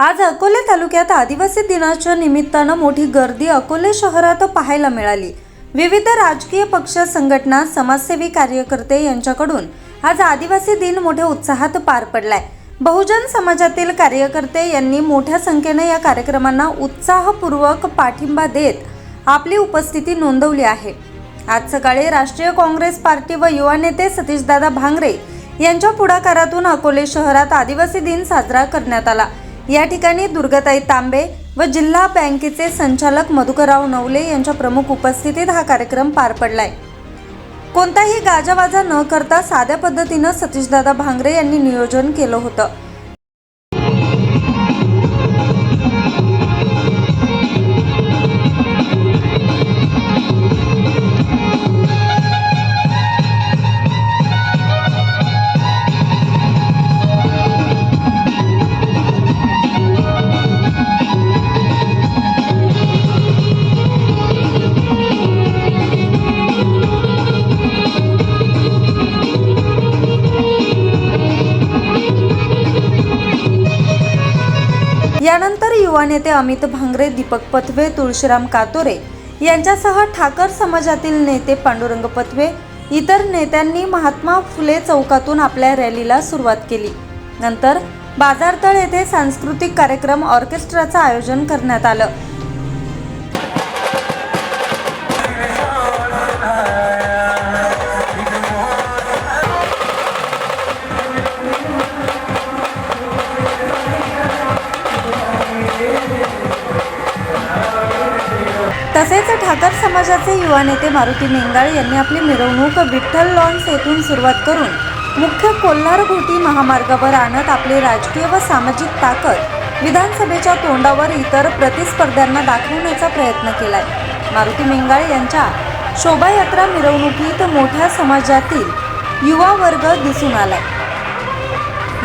आज अकोले तालुक्यात आदिवासी दिनाच्या निमित्तानं मोठी गर्दी अकोले शहरात पाहायला मिळाली. विविध राजकीय पक्ष संघटना समाजसेवी कार्यकर्ते यांच्याकडून आज आदिवासी दिन मोठ्या उत्साहात पार पडलाय. बहुजन समाजातील कार्यकर्ते यांनी मोठ्या संख्येने या कार्यक्रमांना उत्साहपूर्वक पाठिंबा देत आपली उपस्थिती नोंदवली आहे. आज सकाळी राष्ट्रीय काँग्रेस पार्टी व युवा नेते सतीशदादा भांगरे यांच्या पुढाकारातून अकोले शहरात आदिवासी दिन साजरा करण्यात आला. या ठिकाणी दुर्गाताई तांबे व जिल्हा बँकेचे संचालक मधुकरराव नवले यांच्या प्रमुख उपस्थितीत हा कार्यक्रम पार पडलाय. कोणताही गाजावाजा न करता साध्या पद्धतीनं सतीशदादा भांगरे यांनी नियोजन केलं होतं. युवा नेते अमित भांगरे दीपक पथवे तुळशीराम कातोरे यांच्यासह ठाकर समाजातील नेते पांडुरंग पथवे इतर नेत्यांनी महात्मा फुले चौकातून आपल्या रॅलीला सुरुवात केली. नंतर बाजारतळ येथे सांस्कृतिक कार्यक्रम ऑर्केस्ट्राचं आयोजन करण्यात आलं. तसेच ठाकर समाजाचे युवा नेते मारुती मेंगाळ यांनी आपली मिरवणूक विठ्ठल लॉन्स येथून सुरुवात करून मुख्य कोल्हार घोटी महामार्गावर आणत आपली राजकीय व सामाजिक ताकद विधानसभेच्या तोंडावर इतर प्रतिस्पर्ध्यांना दाखवण्याचा प्रयत्न केलाय. मारुती मेंगाळ यांच्या शोभायात्रा मिरवणुकीत मोठ्या समाजातील युवा वर्ग दिसून आलाय.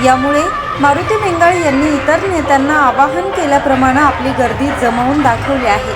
यामुळे मारुती मेंगाळ यांनी इतर नेत्यांना आवाहन केल्याप्रमाणे आपली गर्दी जमवून दाखवली आहे.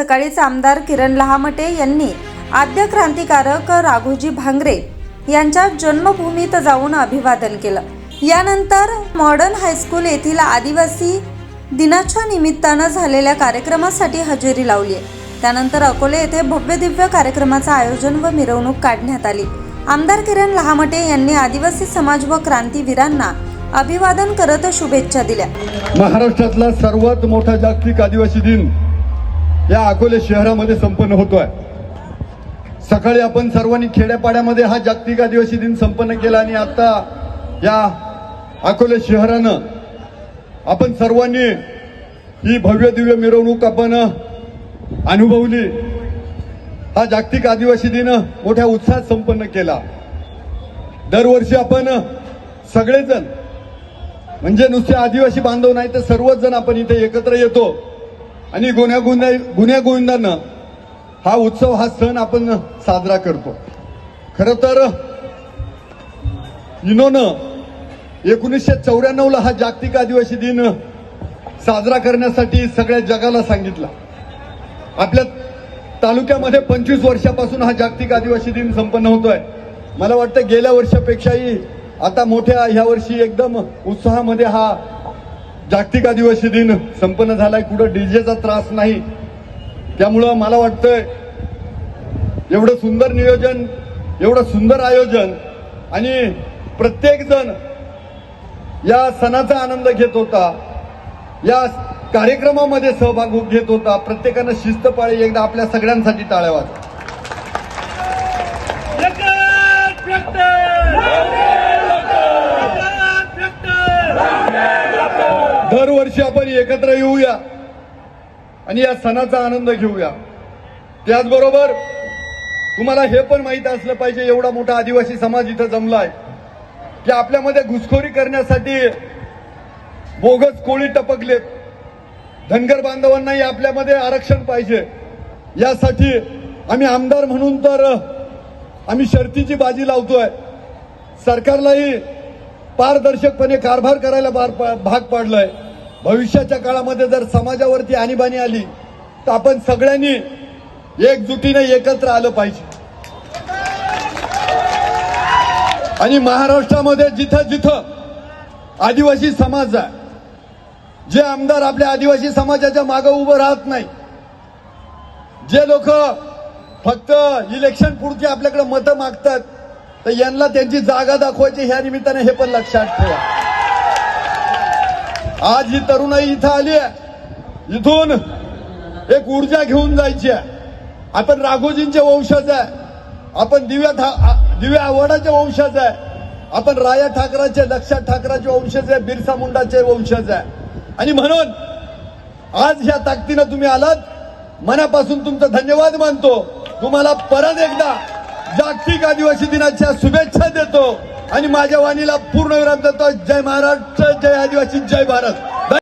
सकाळीच आमदार किरण लहामटे यांनी आद्य क्रांतिकारक राघोजी भांगरे यांच्या जन्मभूमीत जाऊन अभिवादन केलं. यानंतर मॉडर्न हायस्कूल येथील आदिवासी दिनाच्या निमित्तानं झालेल्या कार्यक्रमासाठी हजेरी लावली आहे. त्यानंतर अकोले येथे भव्य दिव्य कार्यक्रमाचं आयोजन व मिरवणूक काढण्यात आली. आमदार किरण लहामटे यांनी आदिवासी समाज व क्रांतीवीरांना अभिवादन करत शुभेच्छा दिल्या. महाराष्ट्रातला सर्वात मोठा जागतिक आदिवासी दिन या अकोले शहरामध्ये संपन्न होतोय. सकाळी आपण सर्वांनी खेड्यापाड्यामध्ये हा जागतिक आदिवासी दिन संपन्न केला आणि आता या अकोले शहरानं आपण सर्वांनी ही भव्य दिव्य मिरवणूक आपण अनुभवली. हा जागतिक आदिवासी दिन मोठ्या उत्साहात संपन्न केला. दरवर्षी आपण सगळेजण म्हणजे नुसते आदिवासी बांधव नाही तर सर्वच जण आपण इथे एकत्र येतो. आणि गुन्ह्या गुन्ह्या गुन्ह्या गोविंदानं हा उत्सव हा सण आपण साजरा करतो. खर तर युनोनं एकोणीसशे चौऱ्याण्णवला हा जागतिक आदिवासी दिन साजरा करण्यासाठी सगळ्या जगाला सांगितला. आपल्या तालुक्यामध्ये पंचवीस वर्षापासून हा जागतिक आदिवासी दिन संपन्न होतोय. मला वाटतं गेल्या वर्षापेक्षाही आता मोठ्या ह्या वर्षी एकदम उत्साहामध्ये हा जागतिक आदिवासी दिन संपन्न झालाय. कुठं डीजेचा त्रास नाही. त्यामुळं मला वाटतंय एवढं सुंदर नियोजन एवढं सुंदर आयोजन आणि प्रत्येक जण या सणाचा आनंद घेत होता. या कार्यक्रमामध्ये सहभाग घेत होता. प्रत्येकानं शिस्त पाळी एकदा आपल्या सगळ्यांसाठी टाळ्या दरवर्षी आपण एकत्र येऊया आणि या सणाचा आनंद घेऊया. त्याचबरोबर तुम्हाला हे पण माहीत असलं पाहिजे एवढा मोठा आदिवासी समाज इथं जमलाय की आपल्यामध्ये घुसखोरी करण्यासाठी बोगस कोळी टपकलेत. धनगर बांधवांनाही आपल्यामध्ये आरक्षण पाहिजे. यासाठी आम्ही आमदार म्हणून तर आम्ही शर्तीची बाजी लावतोय. सरकारलाही पारदर्शकपणे कारभार करायला बार भाग पाडलाय. भविष्याच्या काळामध्ये जर समाजावरती आणीबाणी आली तर आपण सगळ्यांनी एकजुटीने एकत्र आलं पाहिजे. आणि महाराष्ट्रामध्ये जिथं जिथं आदिवासी समाज आहे जे आमदार आपल्या आदिवासी समाजाच्या मागे उभं राहत नाही जे लोक फक्त इलेक्शन पुरती आपल्याकडे मतं मागतात तर यांना त्यांची जागा दाखवायची ह्या निमित्ताने हे पण लक्षात ठेवा. आज ही तरुणाई इथं आली आहे. इथून एक ऊर्जा घेऊन जायची आहे. आपण राघोजींचे वंशज आहे. आपण दिव्या ठा दिव्या आव्हाडाचे वंशज आहे. आपण राया ठाकराचे लक्षात ठाकराचे वंशज आहे. बिरसा मुंडाचे वंशज आहे. आणि म्हणून आज ह्या ताकदीनं तुम्ही आलात. मनापासून तुमचा धन्यवाद मानतो. तुम्हाला परत एकदा जागतिक आदिवासी दिनाच्या शुभेच्छा देतो. आणि माझ्या वाणीला पूर्ण विराम देतो. जय महाराष्ट्र जय आदिवासी जय भारत.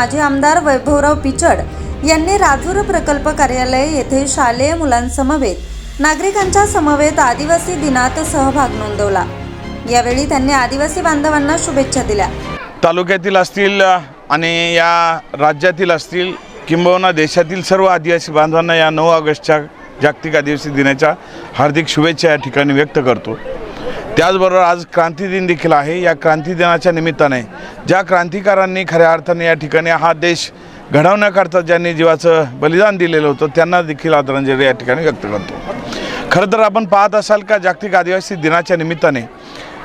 माजी आमदार वैभवराव पिचड यांनी राजूर प्रकल्प कार्यालय येथे शालेय मुलांसमवेत नागरिकांच्या समवेत आदिवासी दिनात सहभाग नोंदवला. यावेळी त्यांनी आदिवासी बांधवांना शुभेच्छा दिल्या. तालुक्यातील असतील आणि या राज्यातील असतील किंबहुना देशातील सर्व आदिवासी बांधवांना या नऊ ऑगस्टच्या जागतिक आदिवासी दिनाच्या हार्दिक शुभेच्छा या ठिकाणी व्यक्त करतो. त्याचबरोबर आज क्रांती दिन देखील आहे. या क्रांती दिनाच्या निमित्ताने ज्या क्रांतिकारांनी खऱ्या अर्थाने या ठिकाणी हा देश घडवण्याकरता ज्यांनी जीवाचं बलिदान दिलेलं होतं त्यांना देखील आदरांजली या ठिकाणी व्यक्त करतो. खरं तर आपण पाहत असाल का जागतिक आदिवासी दिनाच्या निमित्ताने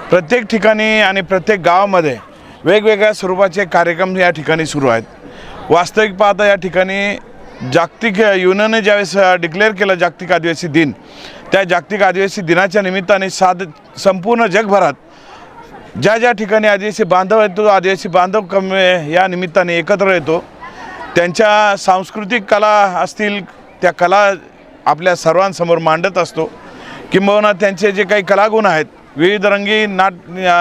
प्रत्येक ठिकाणी आणि प्रत्येक गावामध्ये वेगवेगळ्या स्वरूपाचे कार्यक्रम या ठिकाणी सुरू आहेत. वास्तविक पाहता या ठिकाणी जागतिक युनियनने ज्यावेळेस डिक्लेअर केलं जागतिक आदिवासी दिन त्या जागतिक आदिवासी दिनाच्या निमित्ताने साध संपूर्ण जगभरात ज्या ज्या ठिकाणी आदिवासी बांधव येतो आदिवासी बांधव कम या निमित्ताने एकत्र येतो. त्यांच्या सांस्कृतिक कला असतील त्या कला आपल्या सर्वांसमोर मांडत असतो. किंबहुना त्यांचे जे काही कलागुण आहेत विविध रंगी नाट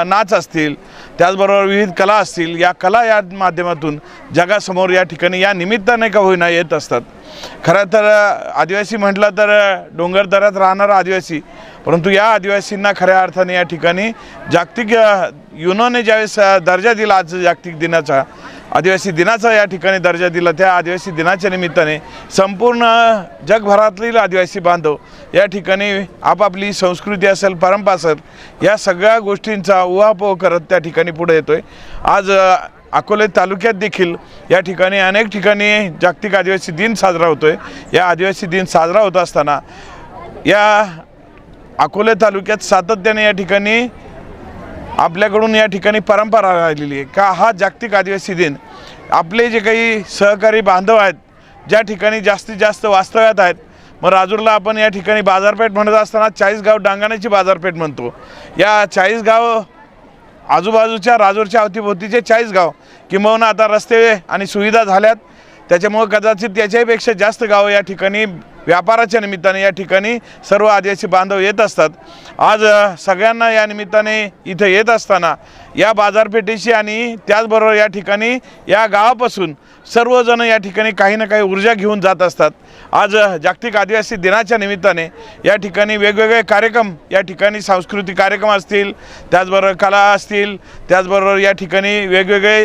नाच असतील त्याचबरोबर विविध कला असतील या कला या माध्यमातून जगासमोर या ठिकाणी या निमित्ताने का होईना येत असतात. खरं तर आदिवासी म्हटलं तर डोंगर दऱ्यात राहणारा आदिवासी परंतु या आदिवासींना खऱ्या अर्थाने या ठिकाणी जागतिक युनोने ज्यावेळेस दर्जा दिला आज जागतिक दिनाचा आदिवासी दिनाचा या ठिकाणी दर्जा दिला. त्या आदिवासी दिनाच्या निमित्ताने संपूर्ण जगभरातील आदिवासी बांधव या ठिकाणी आपापली संस्कृती असेल परंपरा असेल या सगळ्या गोष्टींचा उहापोह करत त्या ठिकाणी पुढे येतोय. आज अकोले तालुक्यात देखील या ठिकाणी अनेक ठिकाणी जागतिक आदिवासी दिन साजरा होतोय. या आदिवासी दिन साजरा होत असताना या अकोले तालुक्यात सातत्याने या ठिकाणी आपल्याकडून या ठिकाणी परंपरा राहिलेली आहे. का हा जागतिक आदिवासी दिन आपले जे काही सहकारी बांधव आहेत ज्या ठिकाणी जास्तीत जास्त वास्तव्यात आहेत मग राजूरला आपण या ठिकाणी बाजारपेठ म्हणत असताना चाळीसगाव डांगाण्याची बाजारपेठ म्हणतो. या चाळीसगाव आजूबाजूच्या राजूरच्या अवतीभोवतीचे चाळीस गाव किंबहुना आता रस्ते आणि सुविधा झाल्यात. त्याच्यामुळं कदाचित त्याच्याहीपेक्षा जास्त गावं या ठिकाणी व्यापाराच्या निमित्ताने या ठिकाणी सर्व आदिवासी बांधव येत असतात. आज सगळ्यांना या निमित्ताने इथं येत असताना या बाजारपेठेशी आणि त्याचबरोबर या ठिकाणी या गावापासून सर्वजण या ठिकाणी काही ना काही ऊर्जा घेऊन जात असतात. आज जागतिक आदिवासी दिनाच्या निमित्ताने या ठिकाणी वेगवेगळे कार्यक्रम या ठिकाणी सांस्कृतिक कार्यक्रम असतील त्याचबरोबर कला असतील त्याचबरोबर या ठिकाणी वेगवेगळे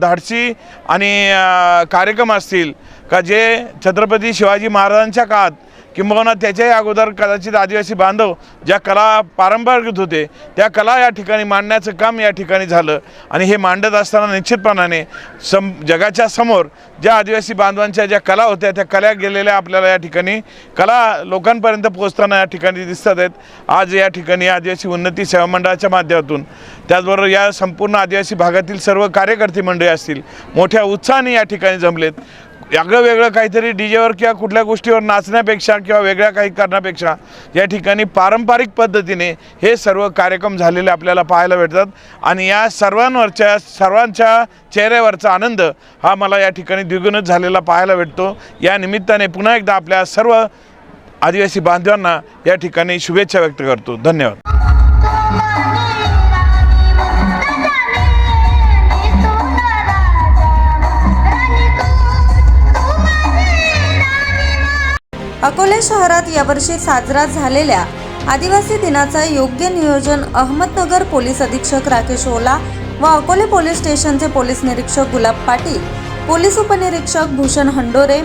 धाडसी आणि कार्यक्रम असतील. का जे छत्रपती शिवाजी महाराजांच्या काळात किंबहुना त्याच्याही अगोदर कदाचित आदिवासी बांधव ज्या कला पारंपरिक होते त्या कला या ठिकाणी मांडण्याचं काम या ठिकाणी झालं. आणि हे मांडत असताना निश्चितपणाने सम जगाच्या समोर ज्या आदिवासी बांधवांच्या ज्या कला होत्या त्या कला गेलेल्या आपल्याला या ठिकाणी कला लोकांपर्यंत पोहोचताना या ठिकाणी दिसतात आहेत. आज या ठिकाणी आदिवासी उन्नती सेवा मंडळाच्या माध्यमातून त्याचबरोबर या संपूर्ण आदिवासी भागातील सर्व कार्यकर्ते मंडळी असतील मोठ्या उत्साहाने या ठिकाणी जमलेत. वेगळं वेगळं काहीतरी डीजेवर किंवा कुठल्या गोष्टीवर नाचण्यापेक्षा किंवा वेगळ्या काही करण्यापेक्षा या ठिकाणी पारंपरिक पद्धतीने हे सर्व कार्यक्रम झालेले आपल्याला पाहायला भेटतात. आणि या सर्वांवरच्या सर्वांच्या चेहऱ्यावरचा आनंद हा मला या ठिकाणी द्विगुणच झालेला पाहायला भेटतो. या निमित्ताने पुन्हा एकदा आपल्या सर्व आदिवासी बांधवांना या ठिकाणी शुभेच्छा व्यक्त करतो. धन्यवाद. अकोले शहरात यावर्षी साजरा झालेल्या आदिवासी दिनाचा योग्य नियोजन अहमदनगर पोलीस अधीक्षक राकेश ओला व अकोले पोलीस स्टेशनचे पोलीस निरीक्षक गुलाब पाटील पोलीस उपनिरीक्षक भूषण हंडोरे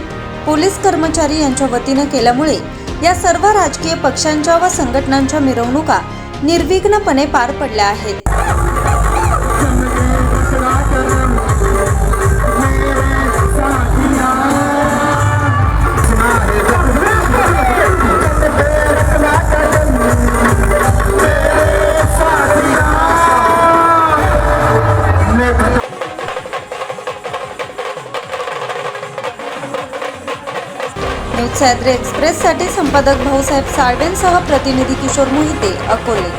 पोलीस कर्मचारी यांच्या वतीनं केल्यामुळे या सर्व राजकीय पक्षांच्या व संघटनांच्या मिरवणुका निर्विघ्नपणे पार पडल्या आहेत. सह्याद्री एक्सप्रेससाठी संपादक भाऊसाहेब साळवेंसह प्रतिनिधी किशोर मोहिते अकोले